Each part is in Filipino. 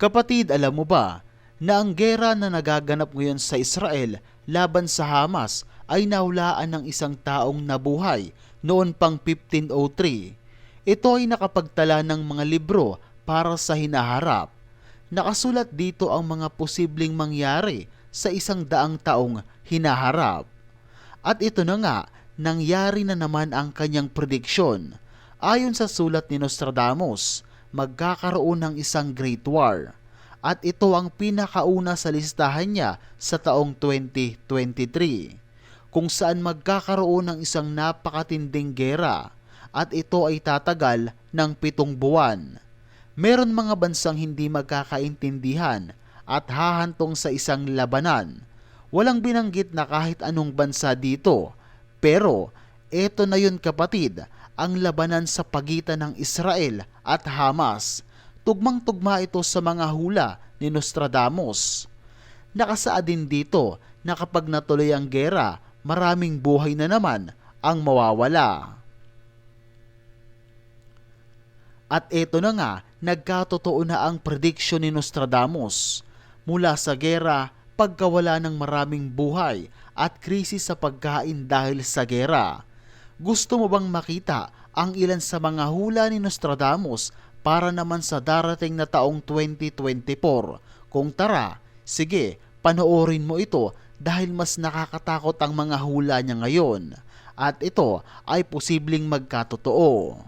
Kapatid, alam mo ba na ang gera na nagaganap ngayon sa Israel laban sa Hamas ay nahulaan ng isang taong nabuhay noon pang 1503. Ito ay nakapagtala ng mga libro para sa hinaharap. Nakasulat dito ang mga posibleng mangyari sa isang daang taong hinaharap. At ito na nga, nangyari na naman ang kanyang prediksyon. Ayon sa sulat ni Nostradamus, magkakaroon ng isang Great War. At ito ang pinakauna sa listahan niya sa taong 2023, kung saan magkakaroon ng isang napakatinding gera at ito ay tatagal ng pitong buwan. Meron mga bansang hindi magkakaintindihan at hahantong sa isang labanan. Walang binanggit na kahit anong bansa dito, pero eto na yun kapatid, ang labanan sa pagitan ng Israel at Hamas. Tugmang-tugma ito sa mga hula ni Nostradamus. Nakasaad din dito na kapag natuloy ang gera, maraming buhay na naman ang mawawala. At eto na nga, nagkatotoo na ang prediction ni Nostradamus. Mula sa gera, pagkawala ng maraming buhay at krisis sa pagkain dahil sa gera. Gusto mo bang makita ang ilan sa mga hula ni Nostradamus para naman sa darating na taong 2024? Kung tara, sige, panoorin mo ito dahil mas nakakatakot ang mga hula niya ngayon. At ito ay posibleng magkatotoo.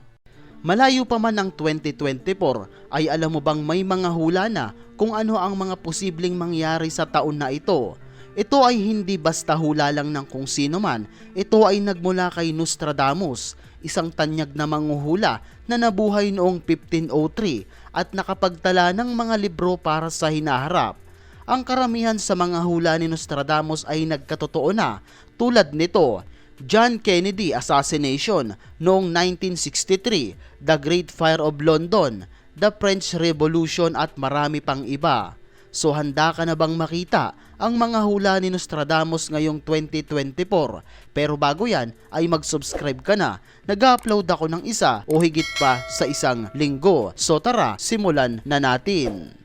Malayo pa man ang 2024 ay alam mo bang may mga hula na kung ano ang mga posibleng mangyari sa taon na ito. Ito ay hindi basta hula lang ng kung sino man. Ito ay nagmula kay Nostradamus, isang tanyag na manguhula na nabuhay noong 1503 at nakapagtala ng mga libro para sa hinaharap. Ang karamihan sa mga hula ni Nostradamus ay nagkatotoo na tulad nito John Kennedy assassination noong 1963, The Great Fire of London, The French Revolution at marami pang iba. So handa ka na bang makita ang mga hula ni Nostradamus ngayong 2024? Pero bago yan ay mag-subscribe ka na. Nag-upload ako ng isa o higit pa sa isang linggo. So tara, simulan na natin.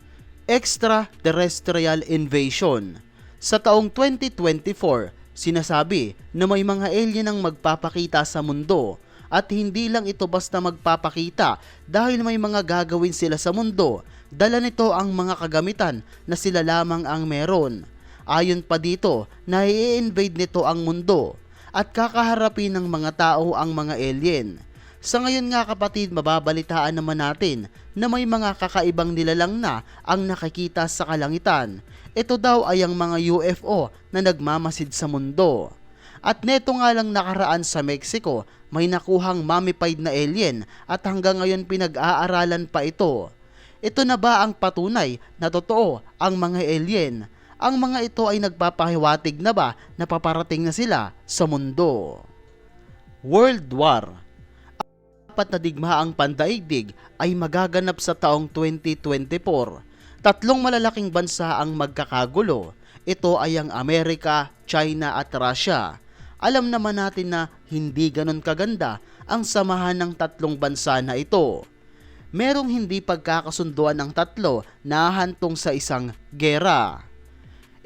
Extraterrestrial Invasion Sa taong 2024, Sinasabi na may mga alien ang magpapakita sa mundo at hindi lang ito basta magpapakita dahil may mga gagawin sila sa mundo. Dala nito ang mga kagamitan na sila lamang ang meron. Ayon pa dito na i-invade nito ang mundo at kakaharapin ng mga tao ang mga alien. Sa ngayon nga kapatid, mababalitaan naman natin na may mga kakaibang nilalang na ang nakikita sa kalangitan. Ito daw ay ang mga UFO na nagmamasid sa mundo. At neto nga lang nakaraan sa Mexico, may nakuhang mummified na alien at hanggang ngayon pinag-aaralan pa ito. Ito na ba ang patunay na totoo ang mga alien? Ang mga ito ay nagpapahiwatig na ba na paparating na sila sa mundo? World War apat na digmaang pandaigdig ay magaganap sa taong 2024. Tatlong malalaking bansa ang magkakagulo. Ito ay ang Amerika, China at Russia. Alam naman natin na hindi ganon kaganda ang samahan ng tatlong bansa na ito. Merong hindi pagkakasunduan ng tatlo na hantong sa isang gera.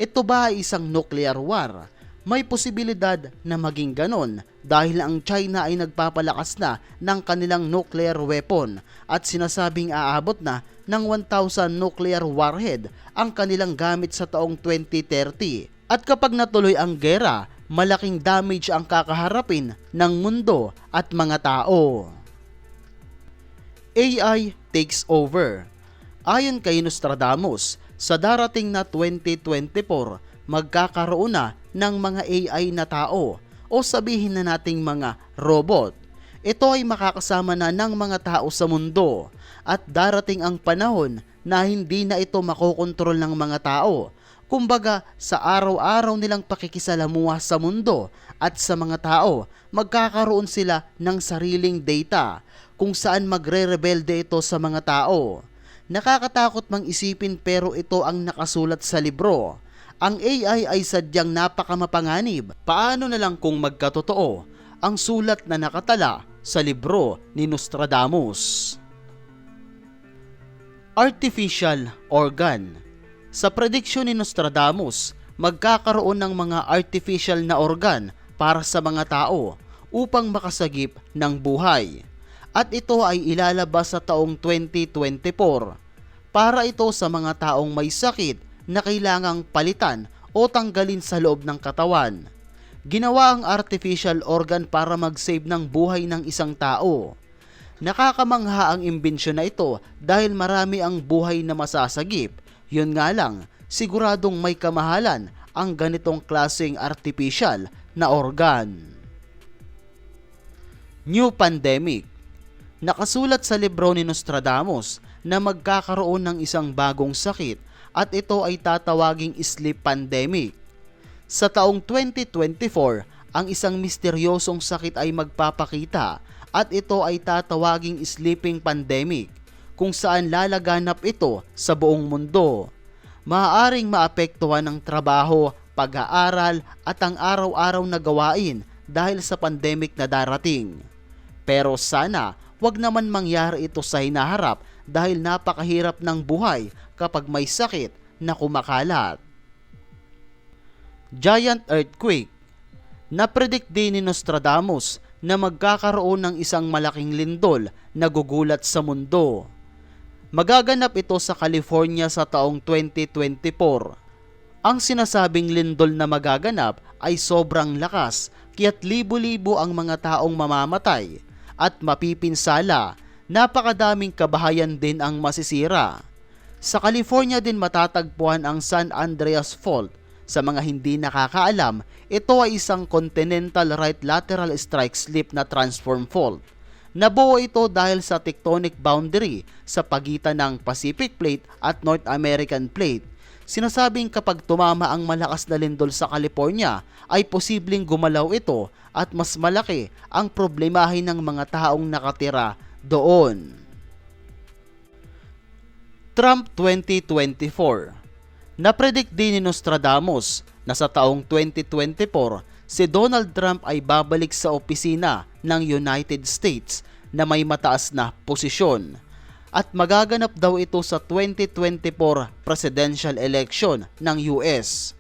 Ito ba ay isang nuclear war? may posibilidad na maging ganon dahil ang China ay nagpapalakas na ng kanilang nuclear weapon at sinasabing aabot na ng 1,000 nuclear warhead ang kanilang gamit sa taong 2030. At kapag natuloy ang gera, malaking damage ang kakaharapin ng mundo at mga tao. AI takes over. Ayon kay Nostradamus, sa darating na 2024, magkakaroon na ng mga AI na tao o sabihin na nating mga robot. Ito ay makakasama na ng mga tao sa mundo at darating ang panahon na hindi na ito makokontrol ng mga tao. Kumbaga, sa araw-araw nilang pakikisalamuha sa mundo at sa mga tao, magkakaroon sila ng sariling data kung saan magre-rebelde ito sa mga tao. Nakakatakot mang isipin pero ito ang nakasulat sa libro ang AI ay sadyang napakamapanganib. Paano na lang kung magkatotoo ang sulat na nakatala sa libro ni Nostradamus? Artificial organ. Sa prediksyon ni Nostradamus, magkakaroon ng mga artificial na organ para sa mga tao upang makasagip ng buhay. At ito ay ilalabas sa taong 2024 para ito sa mga taong may sakit na kailangang palitan o tanggalin sa loob ng katawan. Ginawa ang artificial organ para mag-save ng buhay ng isang tao. Nakakamangha ang imbensyon na ito dahil marami ang buhay na masasagip. Yun nga lang, siguradong may kamahalan ang ganitong klaseng artificial na organ. New Pandemic Nakasulat sa libro ni Nostradamus na magkakaroon ng isang bagong sakit at ito ay tatawaging sleep pandemic. Sa taong 2024, ang isang misteryosong sakit ay magpapakita at ito ay tatawaging sleeping pandemic kung saan lalaganap ito sa buong mundo. Maaaring maapektuhan ang trabaho, pag-aaral at ang araw-araw na gawain dahil sa pandemic na darating. Pero sana wag naman mangyari ito sa hinaharap dahil napakahirap ng buhay kapag may sakit na kumakalat. Giant Earthquake Napredict din ni Nostradamus na magkakaroon ng isang malaking lindol na gugulat sa mundo. Magaganap ito sa California sa taong 2024. Ang sinasabing lindol na magaganap ay sobrang lakas kaya't libo-libo ang mga taong mamamatay at mapipinsala. Napakadaming kabahayan din ang masisira. Sa California din matatagpuan ang San Andreas Fault. Sa mga hindi nakakaalam, ito ay isang continental right lateral strike slip na transform fault. Nabuo ito dahil sa tectonic boundary sa pagitan ng Pacific Plate at North American Plate. Sinasabing kapag tumama ang malakas na lindol sa California ay posibleng gumalaw ito at mas malaki ang problemahin ng mga taong nakatira doon. Trump 2024 Napredict din ni Nostradamus na sa taong 2024 si Donald Trump ay babalik sa opisina ng United States na may mataas na posisyon at magaganap daw ito sa 2024 presidential election ng US.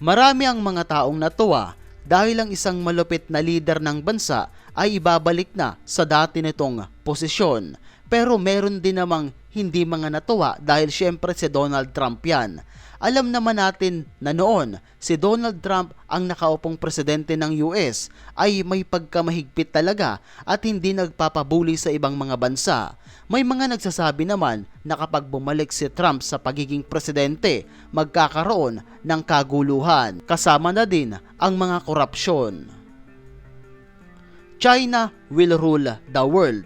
Marami ang mga taong natuwa dahil ang isang malupit na leader ng bansa ay ibabalik na sa dati nitong posisyon. Pero meron din namang hindi mga natuwa dahil syempre si Donald Trump yan. Alam naman natin na noon si Donald Trump ang nakaupong presidente ng US ay may pagkamahigpit talaga at hindi nagpapabuli sa ibang mga bansa. May mga nagsasabi naman na kapag bumalik si Trump sa pagiging presidente, magkakaroon ng kaguluhan. Kasama na din ang mga korupsyon. China will rule the world.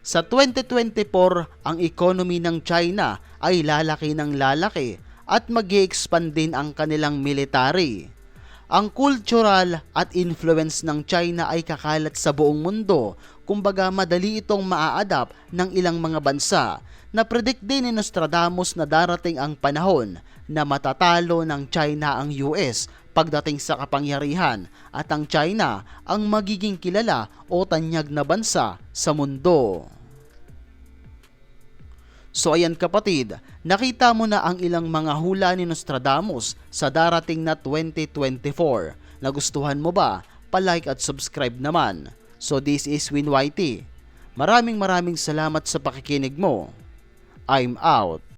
Sa 2024, ang economy ng China ay lalaki ng lalaki at mag expand din ang kanilang military. Ang cultural at influence ng China ay kakalat sa buong mundo, kumbaga madali itong maa-adapt ng ilang mga bansa. Na-predict din ni Nostradamus na darating ang panahon na matatalo ng China ang US pagdating sa kapangyarihan at ang China ang magiging kilala o tanyag na bansa sa mundo. So ayan kapatid, nakita mo na ang ilang mga hula ni Nostradamus sa darating na 2024. Nagustuhan mo ba? Pa-like at subscribe naman. So this is Win YT. Maraming maraming salamat sa pakikinig mo. I'm out.